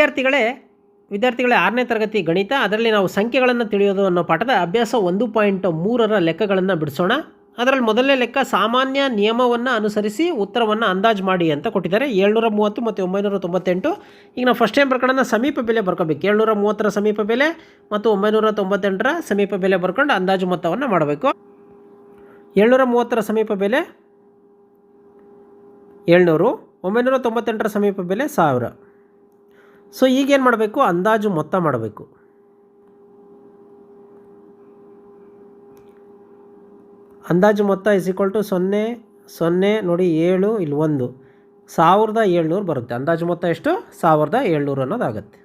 ವಿದ್ಯಾರ್ಥಿಗಳೇ ವಿದ್ಯಾರ್ಥಿಗಳೇ ಆರನೇ ತರಗತಿ ಗಣಿತ, ಅದರಲ್ಲಿ ನಾವು ಸಂಖ್ಯೆಗಳನ್ನು ತಿಳಿಯೋದು ಅನ್ನೋ ಪಾಠದ ಅಭ್ಯಾಸ ಒಂದು ಪಾಯಿಂಟ್ ಮೂರರ ಲೆಕ್ಕಗಳನ್ನು ಬಿಡಿಸೋಣ. ಅದರಲ್ಲಿ ಮೊದಲನೇ ಲೆಕ್ಕ ಸಾಮಾನ್ಯ ನಿಯಮವನ್ನು ಅನುಸರಿಸಿ ಉತ್ತರವನ್ನು ಅಂದಾಜು ಮಾಡಿ ಅಂತ ಕೊಟ್ಟಿದ್ದಾರೆ. ಏಳ್ನೂರ ಮೂವತ್ತು ಮತ್ತು ಒಂಬೈನೂರ ತೊಂಬತ್ತೆಂಟು. ಈಗ ನಾವು ಫಸ್ಟ್ ಟೈಮ್ ಪ್ರಕರಣ ಸಮೀಪ ಬೆಲೆ ಬರ್ಕೋಬೇಕು. ಏಳ್ನೂರ ಮೂವತ್ತರ ಸಮೀಪ ಬೆಲೆ ಮತ್ತು ಒಂಬೈನೂರ ತೊಂಬತ್ತೆಂಟರ ಸಮೀಪ ಬೆಲೆ ಬರ್ಕೊಂಡು ಅಂದಾಜು ಮೊತ್ತವನ್ನು ಮಾಡಬೇಕು. ಏಳ್ನೂರ ಮೂವತ್ತರ ಸಮೀಪ ಬೆಲೆ ಏಳ್ನೂರು, ಒಂಬೈನೂರ ತೊಂಬತ್ತೆಂಟರ ಸಮೀಪ ಬೆಲೆ ಸಾವಿರ. ಸೊ ಈಗೇನು ಮಾಡಬೇಕು? ಅಂದಾಜು ಮೊತ್ತ ಮಾಡಬೇಕು. ಅಂದಾಜು ಮೊತ್ತ ಇಸ್ ಈಕ್ವಲ್ ಟು ಸೊನ್ನೆ ಸೊನ್ನೆ ನೋಡಿ ಏಳು, ಇಲ್ಲಿ ಒಂದು. ಸಾವಿರದ ಏಳ್ನೂರು ಬರುತ್ತೆ. ಅಂದಾಜು ಮೊತ್ತ ಎಷ್ಟು? ಸಾವಿರದ ಏಳ್ನೂರು ಅನ್ನೋದಾಗುತ್ತೆ.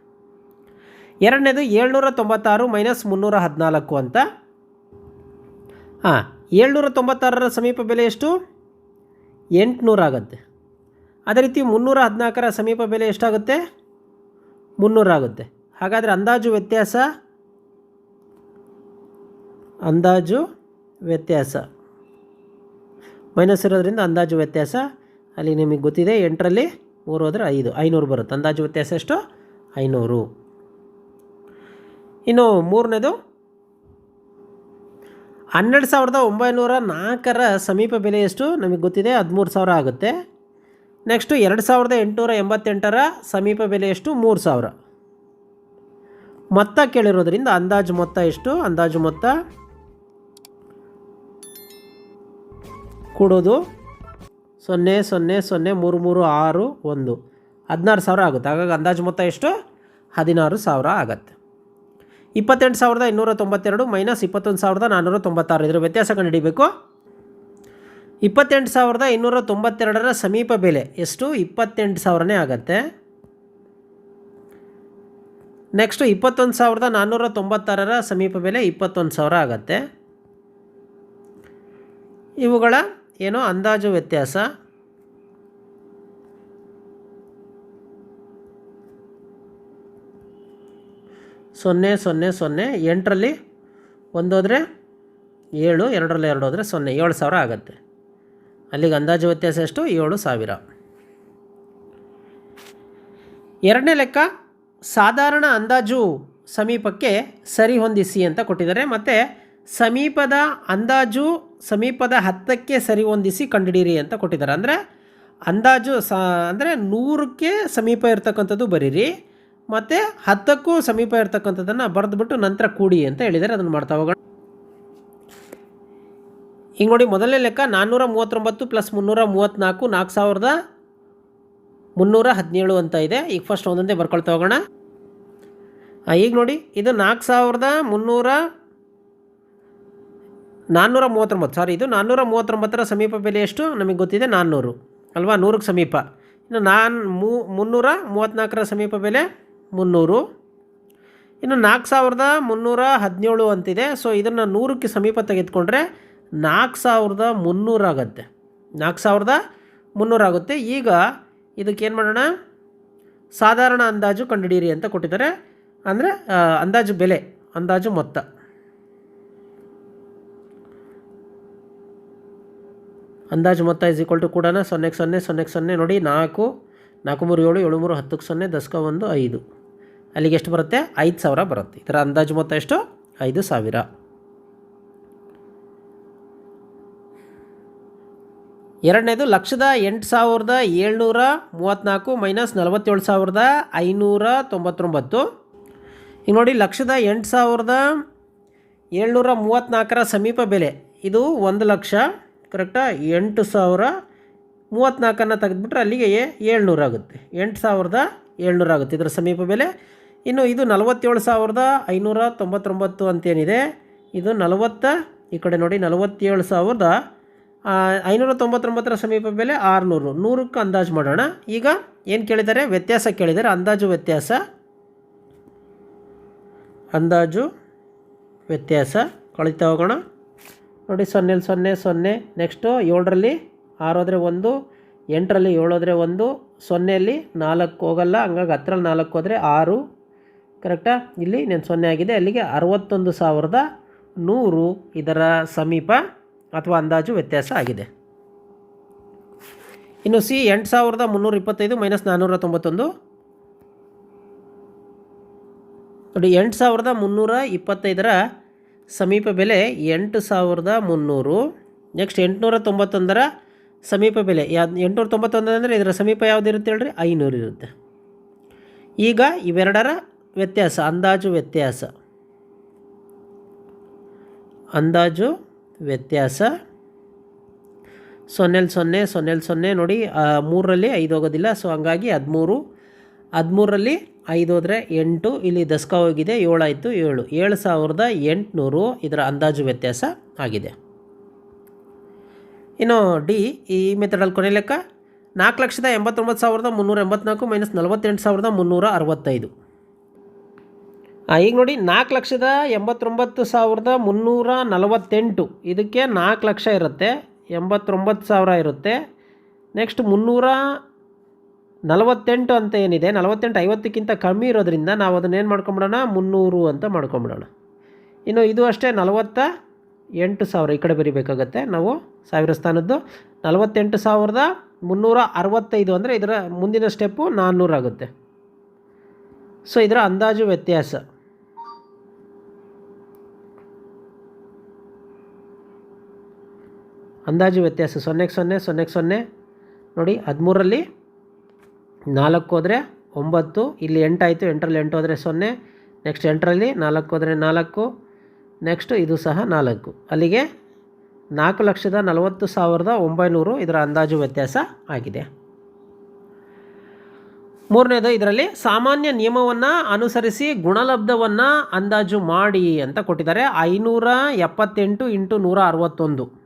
ಎರಡನೇದು ಏಳ್ನೂರ ತೊಂಬತ್ತಾರು ಮೈನಸ್ ಮುನ್ನೂರ ಹದಿನಾಲ್ಕು ಅಂತ. ಹಾಂ, ಏಳ್ನೂರ ತೊಂಬತ್ತಾರರ ಸಮೀಪ ಬೆಲೆ ಎಷ್ಟು? ಎಂಟುನೂರಾಗತ್ತೆ. ಅದೇ ರೀತಿ ಮುನ್ನೂರ ಹದಿನಾಲ್ಕರ ಸಮೀಪ ಬೆಲೆ ಎಷ್ಟಾಗುತ್ತೆ? ಮುನ್ನೂರಾಗುತ್ತೆ ಹಾಗಾದರೆ ಅಂದಾಜು ವ್ಯತ್ಯಾಸ? ಅಂದಾಜು ವ್ಯತ್ಯಾಸ. ಮೈನಸ್ ಇರೋದ್ರಿಂದ ಅಂದಾಜು ವ್ಯತ್ಯಾಸ. ಅಲ್ಲಿ ನಿಮಗೆ ಗೊತ್ತಿದೆ, ಎಂಟರಲ್ಲಿ ಮೂರು ಹೋದರೆ ಐದು, ಐನೂರು ಬರುತ್ತೆ. ಅಂದಾಜು ವ್ಯತ್ಯಾಸ ಎಷ್ಟು? ಐನೂರು. ಇನ್ನು ಮೂರನೇದು, ಹನ್ನೆರಡು ಸಾವಿರದ ಒಂಬೈನೂರ ನಾಲ್ಕರ ಸಮೀಪ ಬೆಲೆ ಎಷ್ಟು? ನಮಗೆ ಗೊತ್ತಿದೆ, ಹದಿಮೂರು ಸಾವಿರ ಆಗುತ್ತೆ. ನೆಕ್ಸ್ಟು ಎರಡು ಸಾವಿರದ ಎಂಟುನೂರ ಎಂಬತ್ತೆಂಟರ ಸಮೀಪ ಬೆಲೆ ಎಷ್ಟು? ಮೂರು ಸಾವಿರ. ಮೊತ್ತ ಕೇಳಿರೋದ್ರಿಂದ ಅಂದಾಜು ಮೊತ್ತ ಎಷ್ಟು? ಅಂದಾಜು ಮೊತ್ತ ಕೊಡೋದು ಸೊನ್ನೆ ಸೊನ್ನೆ ಸೊನ್ನೆ, ಮೂರು ಮೂರು, ಆರು, ಒಂದು. ಹದಿನಾರು ಸಾವಿರ ಆಗುತ್ತೆ. ಹಾಗಾಗಿ ಅಂದಾಜು ಮೊತ್ತ ಎಷ್ಟು? ಹದಿನಾರು ಸಾವಿರ ಆಗುತ್ತೆ. ಇಪ್ಪತ್ತೆಂಟು ಸಾವಿರದ ಇನ್ನೂರ ತೊಂಬತ್ತೆರಡು ಮೈನಸ್ ಇಪ್ಪತ್ತೊಂದು ಸಾವಿರದ ನಾನ್ನೂರ ತೊಂಬತ್ತಾರು. ಇದರ ವ್ಯತ್ಯಾಸ ಕಂಡುಹಿಡಿಬೇಕು ಇಪ್ಪತ್ತೆಂಟು ಸಾವಿರದ ಇನ್ನೂರ ತೊಂಬತ್ತೆರಡರ ಸಮೀಪ ಬೆಲೆ. ಎಷ್ಟು? ಇಪ್ಪತ್ತೆಂಟು ಸಾವಿರನೇ ಆಗತ್ತೆ. ನೆಕ್ಸ್ಟು ಇಪ್ಪತ್ತೊಂದು ಸಾವಿರದ ನಾನ್ನೂರ ತೊಂಬತ್ತಾರರ ಸಮೀಪ ಬೆಲೆ ಇಪ್ಪತ್ತೊಂದು ಸಾವಿರ ಆಗತ್ತೆ. ಇವುಗಳ ಏನು ಅಂದಾಜು ವ್ಯತ್ಯಾಸ? ಸೊನ್ನೆ ಸೊನ್ನೆ ಸೊನ್ನೆ, ಎಂಟರಲ್ಲಿ ಒಂದೋದ್ರೆ ಏಳು, ಎರಡರಲ್ಲಿ ಎರಡು ಹೋದರೆ ಸೊನ್ನೆ, ಏಳು ಸಾವಿರ ಆಗುತ್ತೆ. ಅಲ್ಲಿಗೆ ಅಂದಾಜು ವ್ಯತ್ಯಾಸ ಎಷ್ಟು? ಏಳು ಸಾವಿರ. ಎರಡನೇ ಲೆಕ್ಕ, ಸಾಧಾರಣ ಅಂದಾಜು ಸಮೀಪಕ್ಕೆ ಸರಿ ಹೊಂದಿಸಿ ಅಂತ ಕೊಟ್ಟಿದ್ದಾರೆ. ಮತ್ತು, ಸಮೀಪದ ಅಂದಾಜು ಸಮೀಪದ ಹತ್ತಕ್ಕೆ ಸರಿ ಹೊಂದಿಸಿ ಕಂಡುಹಿಡೀರಿ ಅಂತ ಕೊಟ್ಟಿದ್ದಾರೆ. ಅಂದರೆ, ಅಂದಾಜು ಸ, ಅಂದರೆ ನೂರಕ್ಕೆ ಸಮೀಪ ಇರ್ತಕ್ಕಂಥದ್ದು ಬರೀರಿ. ಮತ್ತು, ಹತ್ತಕ್ಕೂ ಸಮೀಪ ಇರ್ತಕ್ಕಂಥದ್ದನ್ನು ಬರೆದ್ಬಿಟ್ಟು ನಂತರ ಕೂಡಿ ಅಂತ ಹೇಳಿದ್ದಾರೆ ಅದನ್ನು ಮಾಡ್ತಾ ಹೋಗೋಣ. ಈಗ ನೋಡಿ ಮೊದಲನೇ ಲೆಕ್ಕ ನಾನ್ನೂರ ಮೂವತ್ತೊಂಬತ್ತು ಪ್ಲಸ್ ಮುನ್ನೂರ ಮೂವತ್ತ್ನಾಲ್ಕು ನಾಲ್ಕು ಸಾವಿರದ ಮುನ್ನೂರ ಹದಿನೇಳು ಅಂತ ಇದೆ. ಈಗ ಫಸ್ಟ್ ಒಂದೊಂದೇ ಬರ್ಕೊಳ್ತಾ ಹೋಗೋಣ. ಈಗ ನೋಡಿ, ಇದು ನಾಲ್ಕು ಸಾವಿರದ ಮುನ್ನೂರ ನಾನ್ನೂರ ಮೂವತ್ತೊಂಬತ್ತು. ಸಾರಿ ಇದು ನಾನ್ನೂರ ಮೂವತ್ತೊಂಬತ್ತರ ಸಮೀಪ ಬೆಲೆ ಎಷ್ಟು? ನಮಗೆ ಗೊತ್ತಿದೆ ನಾನ್ನೂರು. ಅಲ್ವಾ? ನೂರಕ್ಕೆ ಸಮೀಪ. ಇನ್ನು ನಾನು ಮೂ, ಮುನ್ನೂರ ಮೂವತ್ತ್ನಾಲ್ಕರ ಸಮೀಪ ಬೆಲೆ ಮುನ್ನೂರು. ಇನ್ನು ನಾಲ್ಕು ಸಾವಿರದ ಮುನ್ನೂರ ಹದಿನೇಳು ಅಂತಿದೆ. ಸೊ ಇದನ್ನು ನೂರಕ್ಕೆ ಸಮೀಪ ತೆಗೆದುಕೊಂಡ್ರೆ ನಾಲ್ಕು ಸಾವಿರದ ಮುನ್ನೂರಾಗತ್ತೆ ನಾಲ್ಕು ಸಾವಿರದ ಮುನ್ನೂರಾಗುತ್ತೆ ಈಗ ಇದಕ್ಕೇನು ಮಾಡೋಣ? ಸಾಧಾರಣ ಅಂದಾಜು ಕಂಡುಹಿಡಿಯಿರಿ ಅಂತ ಕೊಟ್ಟಿದ್ದಾರೆ. ಅಂದರೆ ಅಂದಾಜು ಬೆಲೆ, ಅಂದಾಜು ಮೊತ್ತ. ಅಂದಾಜು ಮೊತ್ತ ಇಸ್ ಈಕ್ವಲ್ ಟು ಕೂಡ ಸೊನ್ನೆಗೆ ಸೊನ್ನೆ ಸೊನ್ನೆಗೆ ಸೊನ್ನೆ ನೋಡಿ ನಾಲ್ಕು ನಾಲ್ಕು ಮೂರು ಏಳು ಏಳು ಮೂರು ಹತ್ತಕ್ಕೆ ಸೊನ್ನೆ, ದಸ್ಕ ಒಂದು ಐದು. ಅಲ್ಲಿಗೆ ಎಷ್ಟು ಬರುತ್ತೆ? ಐದು ಸಾವಿರ ಬರುತ್ತೆ. ಇದರ ಅಂದಾಜು ಮೊತ್ತ ಎಷ್ಟು? ಐದು ಸಾವಿರ. ಎರಡನೇದು ಲಕ್ಷದ ಎಂಟು ಸಾವಿರದ ಏಳ್ನೂರ ಮೂವತ್ತ್ನಾಲ್ಕು ಮೈನಸ್ ನಲವತ್ತೇಳು ಸಾವಿರದ ಐನೂರ ತೊಂಬತ್ತೊಂಬತ್ತು. ಈಗ ನೋಡಿ, ಲಕ್ಷದ ಎಂಟು ಸಾವಿರದ ಏಳ್ನೂರ ಮೂವತ್ತ್ನಾಲ್ಕರ ಸಮೀಪ ಬೆಲೆ. ಇದು ಒಂದು ಲಕ್ಷ ಕರೆಕ್ಟಾ ಎಂಟು ಸಾವಿರ ಮೂವತ್ತ್ನಾಲ್ಕನ್ನು ತೆಗೆದುಬಿಟ್ರೆ ಅಲ್ಲಿಗೆ ಏಳ್ನೂರು ಆಗುತ್ತೆ. ಎಂಟು ಸಾವಿರದ ಏಳ್ನೂರು ಆಗುತ್ತೆ ಇದರ ಸಮೀಪ ಬೆಲೆ. ಇನ್ನು ಇದು ನಲವತ್ತೇಳು ಸಾವಿರದ ಐನೂರ ತೊಂಬತ್ತೊಂಬತ್ತು ಅಂತೇನಿದೆ. ಇದು ನಲವತ್ತ, ಈ ಕಡೆ ನೋಡಿ, ನಲವತ್ತೇಳು ಸಾವಿರದ ಐನೂರ ತೊಂಬತ್ತೊಂಬತ್ತರ ಸಮೀಪ ಬೆಲೆ ಆರುನೂರು. ನೂರಕ್ಕೆ ಅಂದಾಜು ಮಾಡೋಣ. ಈಗ ಏನು ಕೇಳಿದ್ದಾರೆ? ವ್ಯತ್ಯಾಸ ಕೇಳಿದ್ದಾರೆ. ಅಂದಾಜು ವ್ಯತ್ಯಾಸ. ಅಂದಾಜು ವ್ಯತ್ಯಾಸ. ಕಳೀತಾ ಹೋಗೋಣ. ನೋಡಿ ಸೊನ್ನೆಲಿ ಸೊನ್ನೆ ಸೊನ್ನೆ. ನೆಕ್ಸ್ಟು ಏಳರಲ್ಲಿ ಆರು ಹೋದರೆ ಒಂದು, ಎಂಟರಲ್ಲಿ ಏಳು ಹೋದರೆ ಒಂದು, ಸೊನ್ನೆಯಲ್ಲಿ ನಾಲ್ಕು ಹೋಗಲ್ಲ. ಹಂಗಾಗಿ ಹತ್ತರಲ್ಲಿ ನಾಲ್ಕು ಹೋದರೆ ಆರು. ಕರೆಕ್ಟಾ? ಇಲ್ಲಿ, ನೆನ್ ಸೊನ್ನೆ ಆಗಿದೆ. ಅಲ್ಲಿಗೆ ಅರವತ್ತೊಂದು ಸಾವಿರದ ನೂರು ಇದರ ಸಮೀಪ. ಅಥವಾ ಅಂದಾಜು ವ್ಯತ್ಯಾಸ ಆಗಿದೆ. ಇನ್ನು ಸಿ ಎಂಟು ಸಾವಿರದ ಮುನ್ನೂರ ಇಪ್ಪತ್ತೈದು ಮೈನಸ್ ನಾನ್ನೂರ ತೊಂಬತ್ತೊಂದು. ನೋಡಿ, ಎಂಟು ಸಾವಿರದ ಮುನ್ನೂರ ಇಪ್ಪತ್ತೈದರ ಸಮೀಪ ಬೆಲೆ ಎಂಟು ಸಾವಿರದ ಮುನ್ನೂರು. ನೆಕ್ಸ್ಟ್ ಎಂಟುನೂರ ತೊಂಬತ್ತೊಂದರ ಸಮೀಪ ಬೆಲೆ ಯಾವ್ದು ಎಂಟುನೂರ ತೊಂಬತ್ತೊಂದು ಅಂದರೆ ಇದರ ಸಮೀಪ ಯಾವುದಿರುತ್ತೆ ಹೇಳ್ರಿ? ಐನೂರು ಇರುತ್ತೆ. ಈಗ ಇವೆರಡರ ವ್ಯತ್ಯಾಸ, ಅಂದಾಜು ವ್ಯತ್ಯಾಸ. ಅಂದಾಜು ವ್ಯತ್ಯಾಸ. ಸೊನ್ನೆಲಿ ಸೊನ್ನೆ ಸೊನ್ನೆಲಿ ಸೊನ್ನೆ ನೋಡಿ ಮೂರರಲ್ಲಿ ಐದು ಹೋಗೋದಿಲ್ಲ, ಸೊ ಹಂಗಾಗಿ ಹದಿಮೂರು. ಹದಿಮೂರರಲ್ಲಿ ಐದು ಹೋದರೆ ಎಂಟು, ಇಲ್ಲಿ ದಸಕ ಹೋಗಿದೆ ಏಳಾಯಿತು ಏಳು. ಏಳು ಸಾವಿರದ ಎಂಟುನೂರು ಇದರ ಅಂದಾಜು ವ್ಯತ್ಯಾಸ ಆಗಿದೆ. ಇನ್ನು ಡಿ, ಈ ಮೆಥಡಲ್ಲಿ ಕೊನೆ ಲೆಕ್ಕ, ನಾಲ್ಕು ಲಕ್ಷದ ಎಂಬತ್ತೊಂಬತ್ತು ಸಾವಿರದ ಮುನ್ನೂರ ಎಂಬತ್ನಾಲ್ಕು ಮೈನಸ್ ನಲವತ್ತೆಂಟು ಸಾವಿರದ ಮುನ್ನೂರ ಅರವತ್ತೈದು. ಈಗ ನೋಡಿ, ನಾಲ್ಕು ಲಕ್ಷದ ಎಂಬತ್ತೊಂಬತ್ತು ಸಾವಿರದ ಮುನ್ನೂರ ನಲವತ್ತೆಂಟು. ಇದಕ್ಕೆ ನಾಲ್ಕು ಲಕ್ಷ ಇರುತ್ತೆ, ಎಂಬತ್ತೊಂಬತ್ತು ಸಾವಿರ ಇರುತ್ತೆ. ನೆಕ್ಸ್ಟ್ ಮುನ್ನೂರ ನಲವತ್ತೆಂಟು ಅಂತ ಏನಿದೆ, ನಲವತ್ತೆಂಟು ಐವತ್ತಕ್ಕಿಂತ ಕಮ್ಮಿ ಇರೋದ್ರಿಂದ ನಾವು ಅದನ್ನ ಏನು ಮಾಡ್ಕೊಂಬಿಡೋಣ, ಮುನ್ನೂರು ಅಂತ ಮಾಡ್ಕೊಂಬಿಡೋಣ. ಇನ್ನು ಇದು ಅಷ್ಟೇ, ನಲವತ್ತ ಎಂಟು ಸಾವಿರ, ಈ ಕಡೆ ಬರಿಬೇಕಾಗತ್ತೆ. ನಾವು ಸಾವಿರ ಸ್ಥಾನದ್ದು ನಲವತ್ತೆಂಟು ಸಾವಿರದ ಮುನ್ನೂರ ಅರವತ್ತೈದು ಅಂದರೆ ಇದರ ಮುಂದಿನ ಸ್ಟೆಪ್ಪು ನಾನ್ನೂರಾಗುತ್ತೆ. ಸೊ ಇದರ ಅಂದಾಜು ವ್ಯತ್ಯಾಸ. ಅಂದಾಜು ವ್ಯತ್ಯಾಸ ಸೊನ್ನೆಗೆ ಸೊನ್ನೆ ಸೊನ್ನೆಗೆ ಸೊನ್ನೆ. ನೋಡಿ, ಹದಿಮೂರರಲ್ಲಿ ನಾಲ್ಕು ಹೋದರೆ ಒಂಬತ್ತು, ಇಲ್ಲಿ ಎಂಟಾಯಿತು ಎಂಟರಲ್ಲಿ ಎಂಟು ಹೋದರೆ ಸೊನ್ನೆ ನೆಕ್ಸ್ಟ್ ಎಂಟರಲ್ಲಿ ನಾಲ್ಕು ಹೋದರೆ ನಾಲ್ಕು ನೆಕ್ಸ್ಟ್ ಇದು ಸಹ ನಾಲ್ಕು. ಅಲ್ಲಿಗೆ ನಾಲ್ಕು ಲಕ್ಷದ ನಲವತ್ತು ಸಾವಿರದ ಒಂಬೈನೂರು ಇದರ ಅಂದಾಜು ವ್ಯತ್ಯಾಸ ಆಗಿದೆ. ಮೂರನೇದು, ಇದರಲ್ಲಿ ಸಾಮಾನ್ಯ ನಿಯಮವನ್ನು ಅನುಸರಿಸಿ ಗುಣಲಬ್ಧವನ್ನು ಅಂದಾಜು ಮಾಡಿ ಅಂತ ಕೊಟ್ಟಿದ್ದಾರೆ. ಐನೂರ ಎಪ್ಪತ್ತೆಂಟು ಇಂಟು ನೂರ ಅರವತ್ತೊಂದು.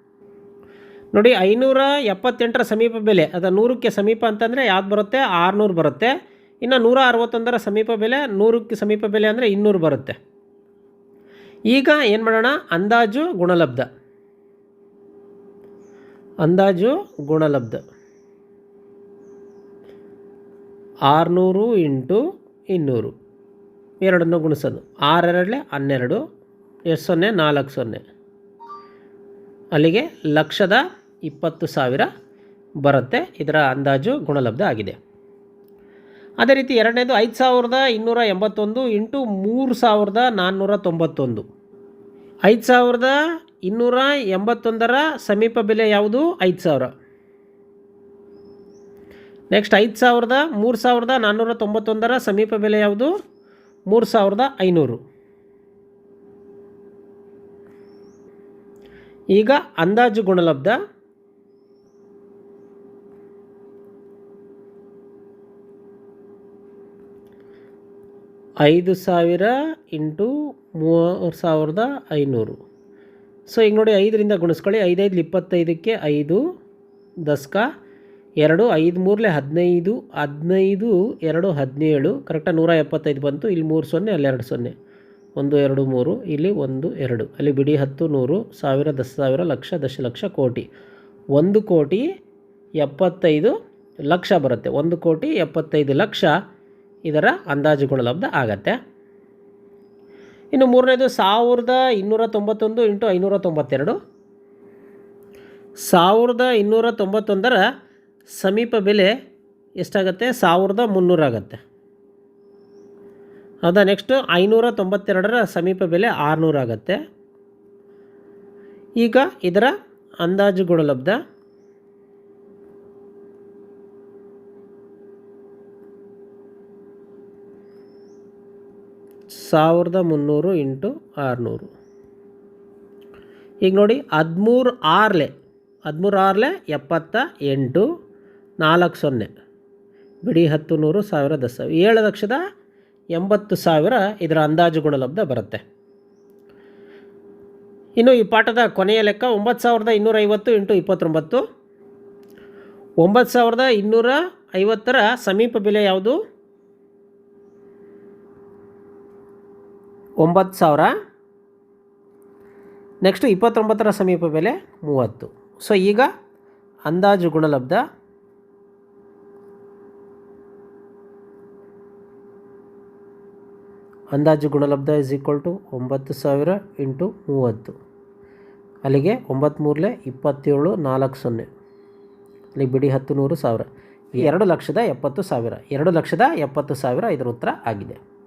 ನೋಡಿ, ಐನೂರ ಎಪ್ಪತ್ತೆಂಟರ ಸಮೀಪ ಬೆಲೆ, ಅದು ನೂರಕ್ಕೆ ಸಮೀಪ ಅಂತಂದರೆ ಯಾವ್ದು ಬರುತ್ತೆ? ಆರುನೂರು ಬರುತ್ತೆ. ಇನ್ನು ನೂರ ಅರವತ್ತೊಂದರ ಸಮೀಪ ಬೆಲೆ, ನೂರಕ್ಕೆ ಸಮೀಪ ಬೆಲೆ ಅಂದರೆ ಇನ್ನೂರು ಬರುತ್ತೆ. ಈಗ ಏನು ಮಾಡೋಣ? ಅಂದಾಜು ಗುಣಲಬ್ಧ. ಅಂದಾಜು ಗುಣಲಬ್ಧ. ಆರುನೂರು ಇಂಟು ಇನ್ನೂರು. ಎರಡನ್ನು ಗುಣಿಸೋದು. ಆರೆರಡಲೆ ಹನ್ನೆರಡು, ಎಷ್ಟು ಸೊನ್ನೆ? ನಾಲ್ಕು ಸೊನ್ನೆ. ಅಲ್ಲಿಗೆ ಲಕ್ಷದ ಇಪ್ಪತ್ತು ಸಾವಿರ ಬರುತ್ತೆ. ಇದರ ಅಂದಾಜು ಗುಣಲಬ್ಧ ಆಗಿದೆ. ಅದೇ ರೀತಿ ಎರಡನೇದು ಐದು ಸಾವಿರದ ಇನ್ನೂರ ಎಂಬತ್ತೊಂದು ಇಂಟು ಮೂರು ಸಾವಿರದ ನಾನ್ನೂರ ತೊಂಬತ್ತೊಂದು. ಐದು ಸಾವಿರದ ಇನ್ನೂರ ಎಂಬತ್ತೊಂದರ ಸಮೀಪ ಬೆಲೆ ಯಾವುದು? ಐದು ಸಾವಿರ. ನೆಕ್ಸ್ಟ್ ಐದು ಸಾವಿರದ ಮೂರು ಸಾವಿರದ ನಾನ್ನೂರ ತೊಂಬತ್ತೊಂದರ ಸಮೀಪ ಬೆಲೆ ಯಾವುದು? ಮೂರು ಸಾವಿರದ ಐನೂರು. ಈಗ ಅಂದಾಜು ಗುಣಲಬ್ಧ ಐದು ಸಾವಿರ ಇಂಟು ಮೂರು ಸಾವಿರದ ಐನೂರು. ಸೊ ಈಗ ನೋಡಿ ಐದರಿಂದ ಗುಣಿಸ್ಕೊಳ್ಳಿ. ಐದೈದು ಇಪ್ಪತ್ತೈದಕ್ಕೆ ಐದು ದಸ್ಕ, ಎರಡು ಐದು ಮೂರಲೆ ಹದಿನೈದು ಹದಿನೈದು ಎರಡು ಹದಿನೇಳು. ಕರೆಕ್ಟಾಗಿ ನೂರ ಎಪ್ಪತ್ತೈದು ಬಂತು. ಇಲ್ಲಿ ಮೂರು ಸೊನ್ನೆ, ಅಲ್ಲಿ ಎರಡು ಸೊನ್ನೆ. ಒಂದು, ಎರಡು, ಮೂರು, ಇಲ್ಲಿ ಒಂದು, ಎರಡು. ಅಲ್ಲಿ ಬಿಡಿ ಹತ್ತು, ನೂರು, ಸಾವಿರ ದಶ ಸಾವಿರ, ಲಕ್ಷ, ದಶಲಕ್ಷ ಕೋಟಿ. ಒಂದು ಕೋಟಿ ಎಪ್ಪತ್ತೈದು ಲಕ್ಷ ಬರುತ್ತೆ. ಒಂದು ಕೋಟಿ ಎಪ್ಪತ್ತೈದು ಲಕ್ಷ ಇದರ ಅಂದಾಜು ಗುಣಲಬ್ಧ ಆಗತ್ತೆ. ಇನ್ನು ಮೂರನೇದು ಸಾವಿರದ ಇನ್ನೂರ ತೊಂಬತ್ತೊಂದು ಇಂಟು ಐನೂರ ತೊಂಬತ್ತೆರಡು. ಸಾವಿರದ ಇನ್ನೂರ ತೊಂಬತ್ತೊಂದರ ಸಮೀಪ ಬೆಲೆ ಎಷ್ಟಾಗತ್ತೆ? ಸಾವಿರದ ಮುನ್ನೂರಾಗತ್ತೆ ಹೌದಾ ನೆಕ್ಸ್ಟು ಐನೂರ ತೊಂಬತ್ತೆರಡರ ಸಮೀಪ ಬೆಲೆ ಆರುನೂರಾಗತ್ತೆ ಈಗ ಇದರ ಅಂದಾಜು ಗುಣಲಬ್ಧ ಸಾವಿರದ ಮುನ್ನೂರು ಇಂಟು ಆರುನೂರು. ಈಗ ನೋಡಿ, ಹದಿಮೂರು ಆರ್ಲೆ ಹದಿಮೂರು ಆರ್ಲೆ ಎಪ್ಪತ್ತ ಎಂಟು, ನಾಲ್ಕು ಸೊನ್ನೆ. ಬಿಡಿ ಹತ್ತು ನೂರು ಸಾವಿರ ದಸ. ಏಳು ಲಕ್ಷದ ಎಂಬತ್ತು ಸಾವಿರ ಇದರ ಅಂದಾಜು ಗುಣಲಬ್ಧ ಬರುತ್ತೆ. ಇನ್ನು ಈ ಪಾಠದ ಕೊನೆಯ ಲೆಕ್ಕ ಒಂಬತ್ತು ಸಾವಿರದ ಇನ್ನೂರೈವತ್ತು ಇಂಟು ಇಪ್ಪತ್ತೊಂಬತ್ತು. ಒಂಬತ್ತು ಸಾವಿರದ ಇನ್ನೂರ ಐವತ್ತರ ಸಮೀಪ ಬೆಲೆ ಯಾವುದು? ಒಂಬತ್ತು ಸಾವಿರ. ನೆಕ್ಸ್ಟು ಇಪ್ಪತ್ತೊಂಬತ್ತರ ಸಮೀಪ ಬೆಲೆ ಮೂವತ್ತು. ಸೊ ಈಗ ಅಂದಾಜು ಗುಣಲಬ್ಧ. ಅಂದಾಜು ಗುಣಲಬ್ಧ ಇಸ್ ಈಕ್ವಲ್ ಟು ಒಂಬತ್ತು ಸಾವಿರ ಇಂಟು ಮೂವತ್ತು. ಅಲ್ಲಿಗೆ ಒಂಬತ್ತ್ಮೂರಲೆ ಇಪ್ಪತ್ತೇಳು ನಾಲ್ಕು ಸೊನ್ನೆ. ಅಲ್ಲಿ ಬಿಡಿ ಹತ್ತು ನೂರು ಸಾವಿರ. ಎರಡು ಲಕ್ಷದ ಎಪ್ಪತ್ತು ಸಾವಿರ. ಎರಡು ಲಕ್ಷದ ಎಪ್ಪತ್ತು ಸಾವಿರ ಇದರ ಉತ್ತರ ಆಗಿದೆ.